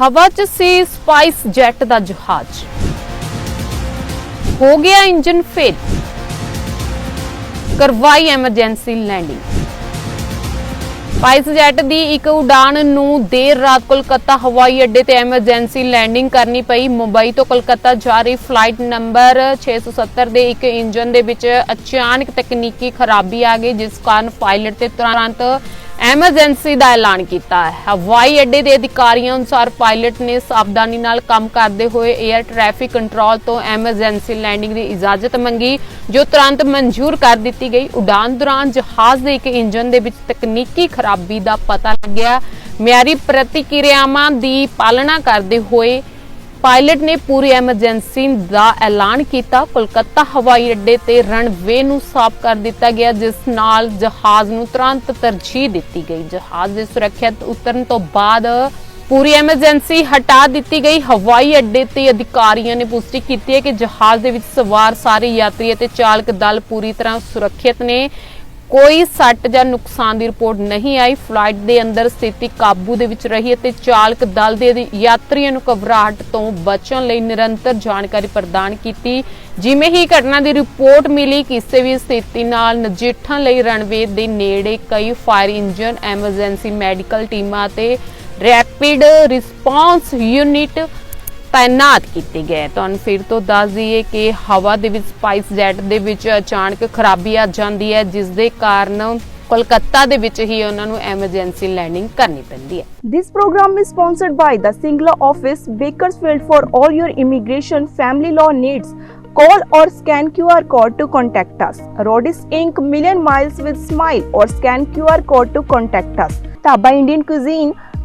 ਹਵਾ 'ਚ ਸੀ spice jet ਦਾ ਜਹਾਜ਼। ਹੋ ਗਿਆ ਇੰਜਨ ਫੇਲ। ਕਰਵਾਈ ਐਮਰਜੈਂਸੀ ਲੈਂਡਿੰਗ। ਸਪਾਈਸ ਜੈਟ ਦੀ ਇੱਕ ਉਡਾਨ ਨੂੰ ਦੇਰ ਰਾਤ ਕੋਲਕਾਤਾ ਹਵਾਈ ਅੱਡੇ ਤੇ ਐਮਰਜੈਂਸੀ ਲੈਂਡਿੰਗ ਕਰਨੀ ਪਈ। ਮੁੰਬਈ ਤੋਂ ਕੋਲਕਾਤਾ ਜਾ ਰਹੀ ਫਲਾਈਟ ਨੰਬਰ 670 ਦੇ ਇੱਕ ਇੰਜਨ ਦੇ ਵਿੱਚ ਅਚਾਨਕ ਤਕਨੀਕੀ ਖਰਾਬੀ ਆ ਗਈ, ਜਿਸ ਕਾਰਨ ਪਾਇਲਟ ਤੇ ਤੁਰੰਤ ਐਮਰਜੈਂਸੀ ਦਾ ਐਲਾਨ ਕੀਤਾ ਹੈ। ਹਵਾਈ ਅੱਡੇ ਦੇ ਅਧਿਕਾਰੀਆਂ ਅਨੁਸਾਰ ਪਾਇਲਟ ਨੇ ਸਾਵਧਾਨੀ ਨਾਲ ਕੰਮ ਕਰਦੇ ਹੋਏ 에ਅਰ ਟ੍ਰੈਫਿਕ ਕੰਟਰੋਲ ਤੋਂ ਐਮਰਜੈਂਸੀ ਲੈਂਡਿੰਗ ਦੀ ਇਜਾਜ਼ਤ ਮੰਗੀ, ਜੋ ਤੁਰੰਤ ਮਨਜ਼ੂਰ ਕਰ ਦਿੱਤੀ ਗਈ। ਉਡਾਨ ਦੌਰਾਨ ਜਹਾਜ਼ ਦੇ ਇੱਕ ਇੰਜਨ ਦੇ ਵਿੱਚ ਤਕਨੀਕੀ ਖਰਾਬੀ ਦਾ ਪਤਾ ਲੱਗਿਆ। ਮਿਆਰੀ ਪ੍ਰਤੀਕਿਰਿਆਵਾਂ ਦੀ ਪਾਲਣਾ ਕਰਦੇ ਹੋਏ ਪਾਇਲਟ ਨੇ ਪੂਰੀ ਐਮਰਜੈਂਸੀ ਦਾ ਐਲਾਨ ਕੀਤਾ। ਕੋਲਕਾਤਾ ਹਵਾਈ ਅੱਡੇ ਤੇ ਰਨਵੇ ਨੂੰ ਸਾਫ਼ ਕਰ ਦਿੱਤਾ ਗਿਆ, ਜਿਸ ਨਾਲ ਜਹਾਜ਼ ਨੂੰ ਤੁਰੰਤ ਤਰਜੀਹ ਦਿੱਤੀ ਗਈ। ਜਹਾਜ਼ ਦੇ ਸੁਰੱਖਿਅਤ ਉਤਰਨ ਤੋਂ ਬਾਅਦ ਪੂਰੀ ਐਮਰਜੈਂਸੀ ਹਟਾ ਦਿੱਤੀ ਗਈ। ਹਵਾਈ ਅੱਡੇ ਤੇ ਅਧਿਕਾਰੀਆਂ ਨੇ ਪੁਸ਼ਟੀ ਕੀਤੀ ਹੈ ਕਿ ਜਹਾਜ਼ ਦੇ ਵਿੱਚ ਸਵਾਰ ਸਾਰੇ ਯਾਤਰੀ ਅਤੇ ਚਾਲਕ ਦਲ ਪੂਰੀ ਤਰ੍ਹਾਂ ਸੁਰੱਖਿਅਤ ਨੇ। ਕੋਈ ਸੱਟ ਜਾਂ ਨੁਕਸਾਨ ਦੀ ਰਿਪੋਰਟ ਨਹੀਂ ਆਈ। ਫਲਾਈਟ ਦੇ ਅੰਦਰ ਸਥਿਤੀ ਕਾਬੂ ਦੇ ਵਿੱਚ ਰਹੀ ਅਤੇ ਚਾਲਕ ਦਲ ਦੇ ਯਾਤਰੀਆਂ ਨੂੰ ਘਬਰਾਹਟ ਤੋਂ ਬਚਣ ਲਈ ਨਿਰੰਤਰ ਜਾਣਕਾਰੀ ਪ੍ਰਦਾਨ ਕੀਤੀ। ਜਿਵੇਂ ਹੀ ਘਟਨਾ ਦੀ ਰਿਪੋਰਟ ਮਿਲੀ, ਕਿਸੇ ਵੀ ਸਥਿਤੀ ਨਾਲ ਨਜਿੱਠਣ ਲਈ ਰਣਵੇ ਦੇ ਨੇੜੇ ਕਈ ਫਾਇਰ ਇੰਜਨ, ਐਮਰਜੈਂਸੀ ਮੈਡੀਕਲ ਟੀਮਾਂ ਤੇ ਰੈਪਿਡ ਰਿਸਪਾਂਸ ਯੂਨਿਟ ਤਾਇਨਾਤ ਕੀਤੇ ਗਏ ਤੁਹਾਨੂੰ ਫਿਰ ਤੋਂ ਦੱਸ ਦਈਏ ਕਿ ਹਵਾ ਦੇ ਵਿੱਚ ਸਪਾਈਸ ਜੈਟ ਦੇ ਵਿੱਚ ਅਚਾਨਕ ਖਰਾਬੀ ਆ ਜਾਂਦੀ ਹੈ ਜਿਸ ਦੇ ਕਾਰਨ ਕੋਲਕਾਤਾ ਦੇ ਵਿੱਚ ਹੀ ਉਹਨਾਂ ਨੂੰ ਐਮਰਜੈਂਸੀ ਲੈਂਡਿੰਗ ਕਰਨੀ ਪੈਂਦੀ ਹੈ this programme is sponsored by the Singla office Bakersfield for all your immigration family law needs Call or scan QR code to contact us. Rodis Inc. Million Miles with Smile or scan QR code to contact us. Taba Indian Cuisine